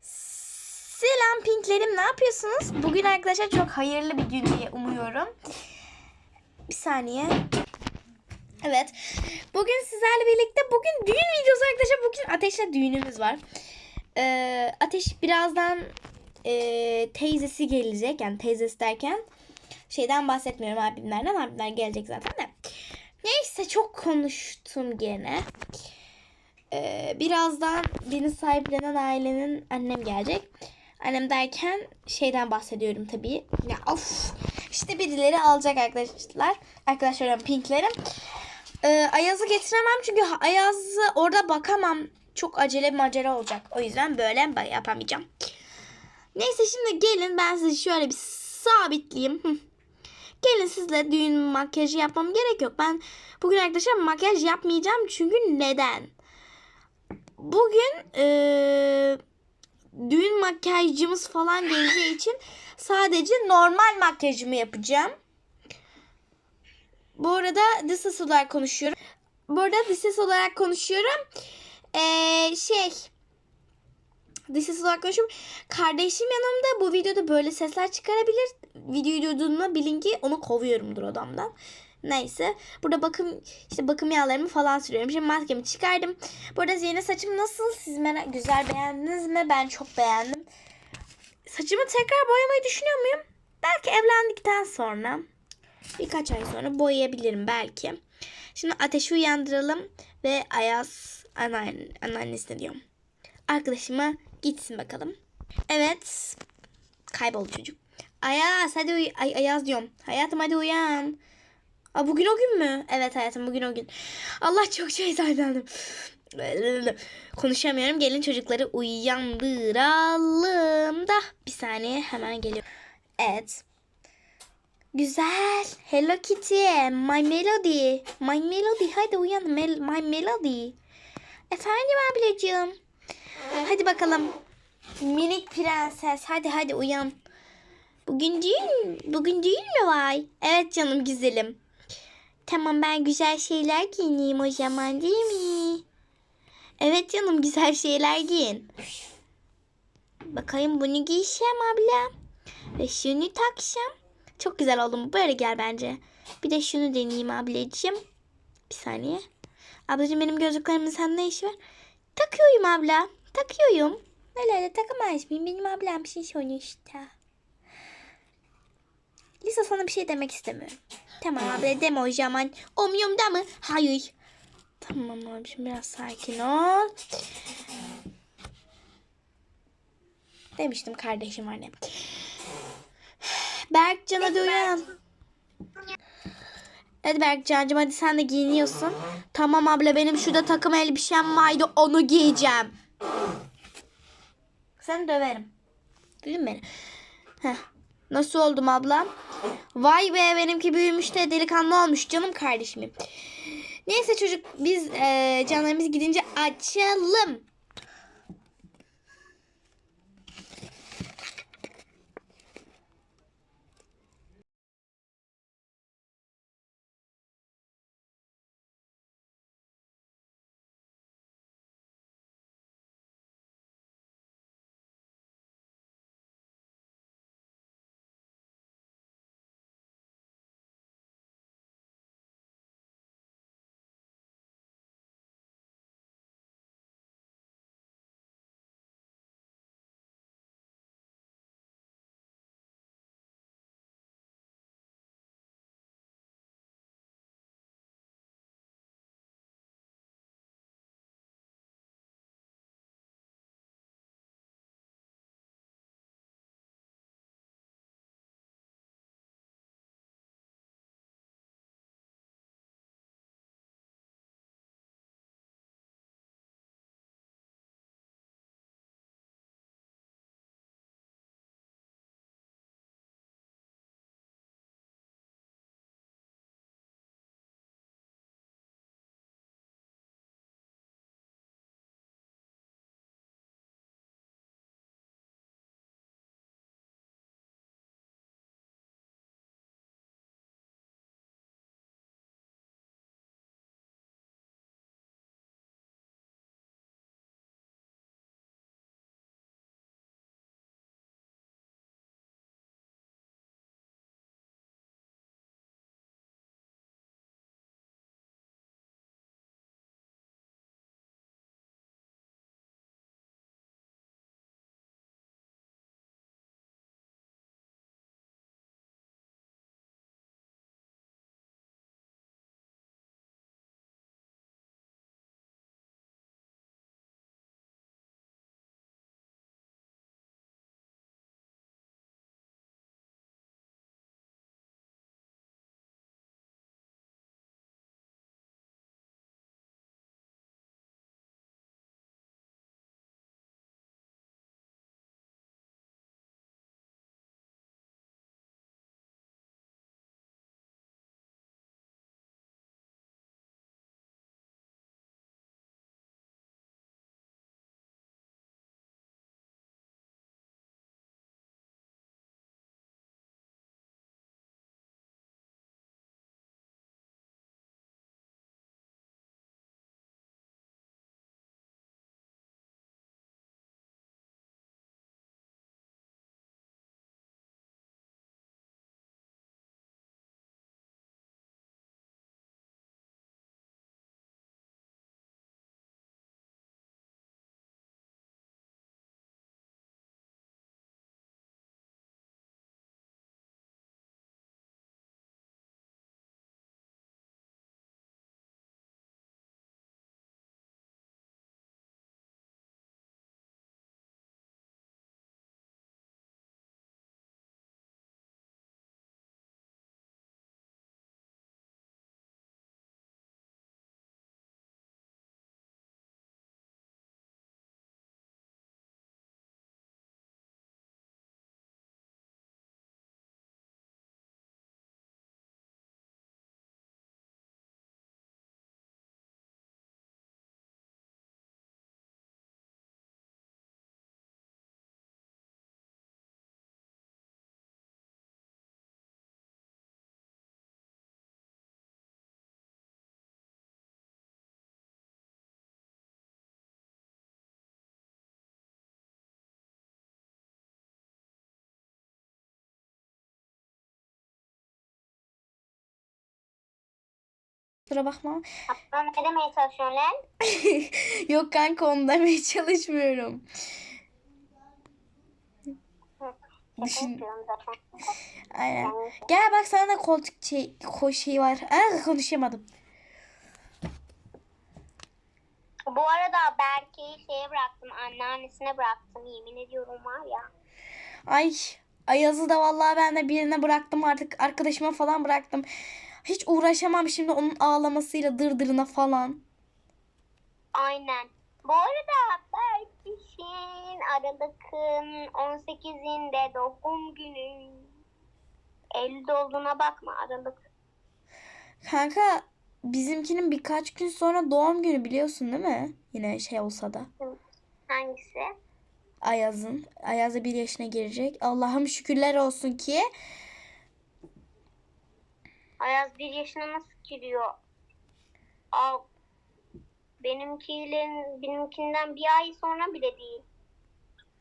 Selam pinklerim ne yapıyorsunuz? Bugün arkadaşlar çok hayırlı bir gün diye umuyorum. Bir saniye. Evet. Bugün sizlerle birlikte bugün düğün videosu arkadaşlar. Bugün Ateş'le düğünümüz var. Ee, Ateş birazdan e, teyzesi gelecek. Yani teyzesi derken şeyden bahsetmiyorum abimlerden. Abimler gelecek zaten de. Neyse çok konuştum gene. Ee, birazdan beni sahiplenen ailenin annem gelecek. Annem derken şeyden bahsediyorum tabii. Ya of işte birileri alacak arkadaşlar. Arkadaşlarım pinklerim. Ee, Ayaz'ı getiremem çünkü Ayaz'ı orada bakamam. Çok acele macera olacak. O yüzden böyle yapamayacağım. Neyse şimdi gelin ben sizi şöyle bir sabitleyeyim. Gelin sizle düğün makyajı yapmam gerek yok. Ben bugün arkadaşlar makyaj yapmayacağım çünkü neden? Bugün eee, düğün makyajcımız falan geleceği için sadece normal makyajımı yapacağım. Bu arada dış olarak konuşuyorum. Bu arada dış olarak konuşuyorum. Eee, şey ses olarak konuşuyorum. Kardeşim yanımda bu videoda böyle sesler çıkarabilir. Videoyu duyduğunda bilin ki onu kovuyorumdur odamdan. Neyse. Burada bakım işte bakım yağlarımı falan sürüyorum. Şimdi maskemi çıkardım. Burada yeni saçım nasıl? Siz merak güzel beğendiniz mi? Ben çok beğendim. Saçımı tekrar boyamayı düşünüyor muyum? Belki evlendikten sonra. Birkaç ay sonra boyayabilirim belki. Şimdi ateşi uyandıralım ve Ayaz anneanne, anneannesine diyorum. Arkadaşıma gitsin bakalım. Evet. Kayboldu çocuk. Ayaz hadi uy Ay, Ayaz diyorum. Hayatım hadi uyan. Aa, bugün o gün mü? Evet hayatım bugün o gün. Allah çok şey zannederdim. Konuşamıyorum. Gelin çocukları uyandıralım da. Bir saniye hemen geliyor. Evet. Güzel. Hello Kitty. My Melody. My Melody. Hadi uyan. Mel My Melody. Efendim ablacığım. Hadi bakalım. Minik prenses. Hadi hadi uyan. Bugün değil, bugün değil mi vay? Evet canım güzelim. Tamam ben güzel şeyler giyineyim o zaman değil mi? Evet canım güzel şeyler giyin. Bakayım bunu giysem abla. Ve şunu taksam. Çok güzel oldu mu? Böyle gel bence. Bir de şunu deneyeyim ablacığım. Bir saniye. Ablacığım benim gözlüklerimin sen ne işi var? Takıyorum abla. Takıyorum. Öyle öyle takamaz mıyım? Benim ablam şey sonuçta. Lisa sana bir şey demek istemiyorum. Tamam abla deme o zaman. Omyum da mı? Hayır. Tamam abicim biraz sakin ol. Demiştim kardeşim annem. Berkcan hadi uyan. Hadi Berkcan'cığım hadi sen de giyiniyorsun. Tamam abla benim şurada takım elbisem vardı onu giyeceğim. Seni döverim. Duydun beni? Heh. Nasıl oldum ablam? Vay be benimki büyümüş de delikanlı olmuş canım kardeşim. Neyse çocuk biz e, canlarımız gidince açalım. Kusura bakma. Hatta ne demeye çalışıyorsun lan? Yok kanka onu demeye çalışmıyorum. Düşün-. Aynen. Gel bak sana da koltuk şey, ko şey var. Aa, konuşamadım. Bu arada Berke'yi şeye bıraktım. Anneannesine bıraktım. Yemin ediyorum var ya. Ay Ayaz'ı da vallahi ben de birine bıraktım artık. Arkadaşıma falan bıraktım. Hiç uğraşamam şimdi onun ağlamasıyla dırdırına falan. Aynen. Bu arada Berkiş'in Aralık'ın 18'inde doğum günü. Eylül'de olduğuna bakma Aralık. Kanka bizimkinin birkaç gün sonra doğum günü biliyorsun değil mi? Yine şey olsa da. Hangisi? Ayaz'ın. Ayaz da bir yaşına girecek. Allah'ım şükürler olsun ki. Ayaz bir yaşına nasıl giriyor? Aa, benimkiyle, benimkinden bir ay sonra bile değil.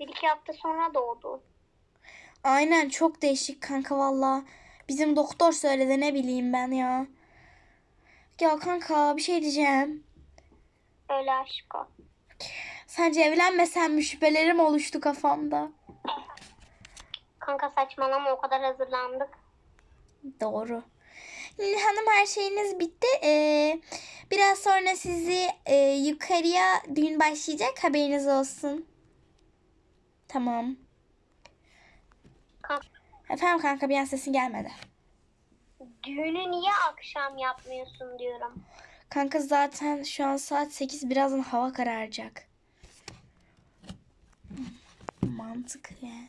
Bir iki hafta sonra doğdu. Aynen çok değişik kanka valla. Bizim doktor söyledi ne bileyim ben ya. Ya kanka bir şey diyeceğim. Öyle aşk o. Sence evlenmesem mi şüphelerim oluştu kafamda. Kanka saçmalama o kadar hazırlandık. Doğru. Hanım her şeyiniz bitti. Ee, biraz sonra sizi e, yukarıya düğün başlayacak haberiniz olsun. Tamam. Kanka, Efendim kanka bir an sesin gelmedi. düğünü niye akşam yapmıyorsun diyorum. Kanka zaten şu an saat 8 birazdan hava kararacak. Mantıklı yani.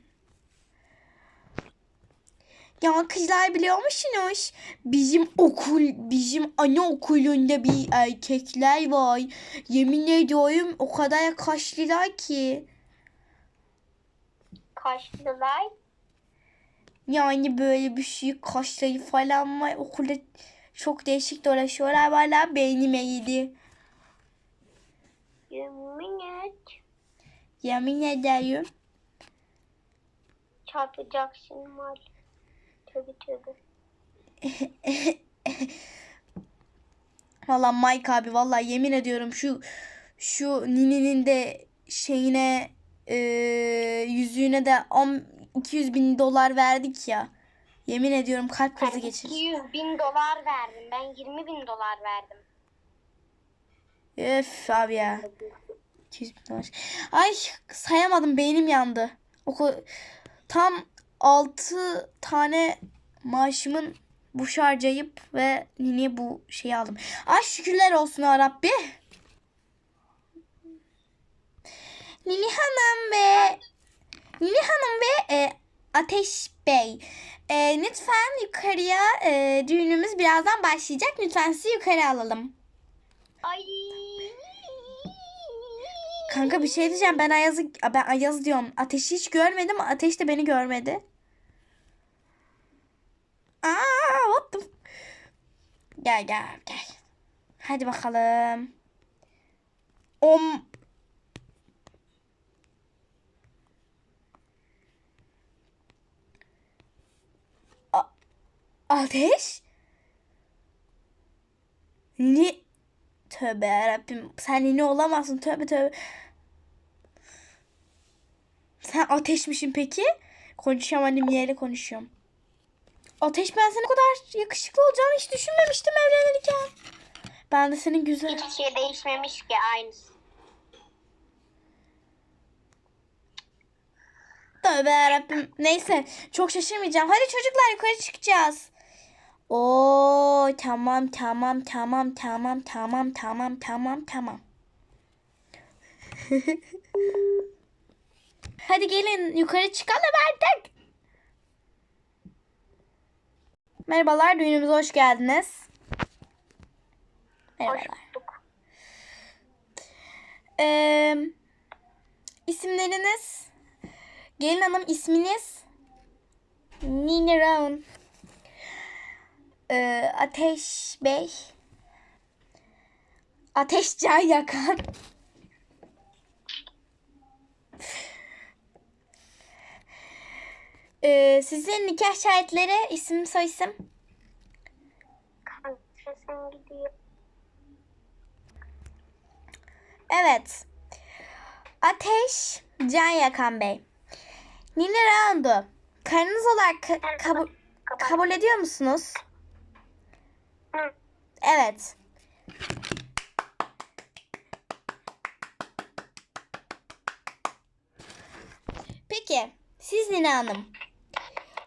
Ya kızlar biliyor musunuz? Bizim okul, bizim anaokulunda bir erkekler var. Yemin ediyorum o kadar kaşlılar ki. Kaçtılar. Yani böyle bir şey kaşları falan var. Okulda çok değişik dolaşıyorlar. Valla beynime yedi. Yemin et. Yemin ederim. Çarpacaksın mal. Tövbe tövbe. Valla Mike abi valla yemin ediyorum şu şu Nini'nin de şeyine e, yüzüğüne de 10 200 bin dolar verdik ya. Yemin ediyorum kalp krizi Ben geçirir. 200 bin dolar verdim. Ben 20 bin dolar verdim. Öf abi ya. 200 bin dolar. Ay sayamadım beynim yandı. Oku tam 6 tane maaşımın bu harcayıp ve Nini'ye bu şeyi aldım. Ay şükürler olsun ya Rabbi. Nini Hanım ve Nini Hanım ve e, Ateş Bey. E, lütfen yukarıya e, düğünümüz birazdan başlayacak. Lütfen sizi yukarı alalım. Ay. Kanka bir şey diyeceğim. Ben Ayaz'ı ben Ayaz diyorum. Ateş'i hiç görmedim. Ateş de beni görmedi. Aa, what. Gel gel gel. Hadi bakalım. Om. A- Ateş? Ne? Tövbe yarabbim. Sen ne olamazsın. Tövbe tövbe. Sen ateşmişsin peki? Konuşamadım yere konuşuyorum. Ateş ben senin o kadar yakışıklı olacağını hiç düşünmemiştim evlenirken. Ben de senin güzel... Hiçbir şey değişmemiş ki aynısı. Tövbe yarabbim. Neyse çok şaşırmayacağım. Hadi çocuklar yukarı çıkacağız. Oo tamam tamam tamam tamam tamam tamam tamam tamam. Hadi gelin yukarı çıkalım artık. Merhabalar düğünümüze hoş geldiniz. Hoş Merhabalar. bulduk. Ee, isimleriniz? Gelin hanım isminiz? Nini Raun. Ee, Ateş Bey. Ateş Can Yakan. Ee, sizin nikah şahitleri isim soyisim? Kanka sen gidiyor. Evet. Ateş can yakan bey. Nile Randu. Karınız olarak ka- kabul, kabul ediyor musunuz? Hı. Evet. Peki siz Nine Hanım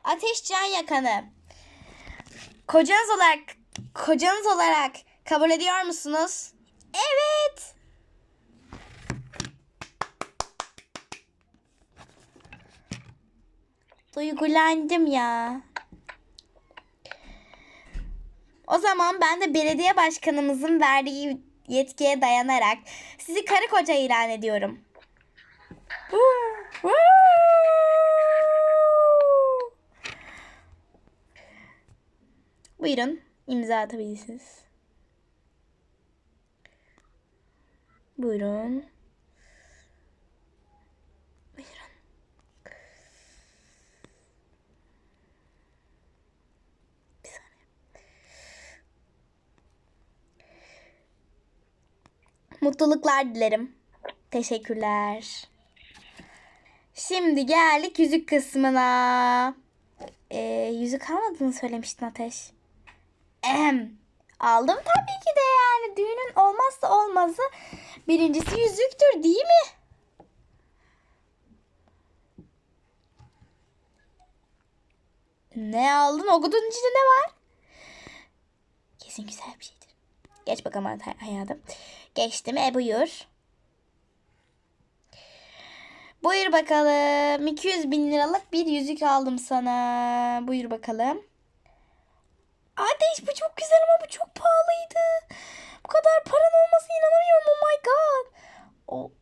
Ateş Can Yakan'ı kocanız olarak kocanız olarak kabul ediyor musunuz? Evet. Duygulandım ya. O zaman ben de belediye başkanımızın verdiği yetkiye dayanarak sizi karı koca ilan ediyorum. Buyurun imza atabilirsiniz. Buyurun. Buyurun. Bir saniye. Mutluluklar dilerim. Teşekkürler. Şimdi geldik yüzük kısmına. Ee, yüzük almadığını söylemiştin Ateş. Ehem. Aldım tabii ki de yani. Düğünün olmazsa olmazı birincisi yüzüktür değil mi? Ne aldın? O kutunun içinde ne var? Kesin güzel bir şeydir. Geç bakalım hay- hayatım. Geçti mi? E buyur. Buyur bakalım. 200 bin liralık bir yüzük aldım sana. Buyur bakalım. Ateş bu çok güzel ama bu çok pahalıydı. Bu kadar paran olmasına inanamıyorum. Oh my god. O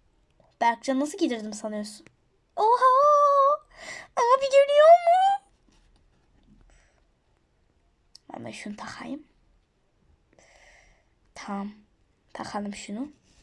Berkcan nasıl giydirdim sanıyorsun? Oha! Abi görüyor mu? Ben de şunu takayım. Tamam. Takalım şunu.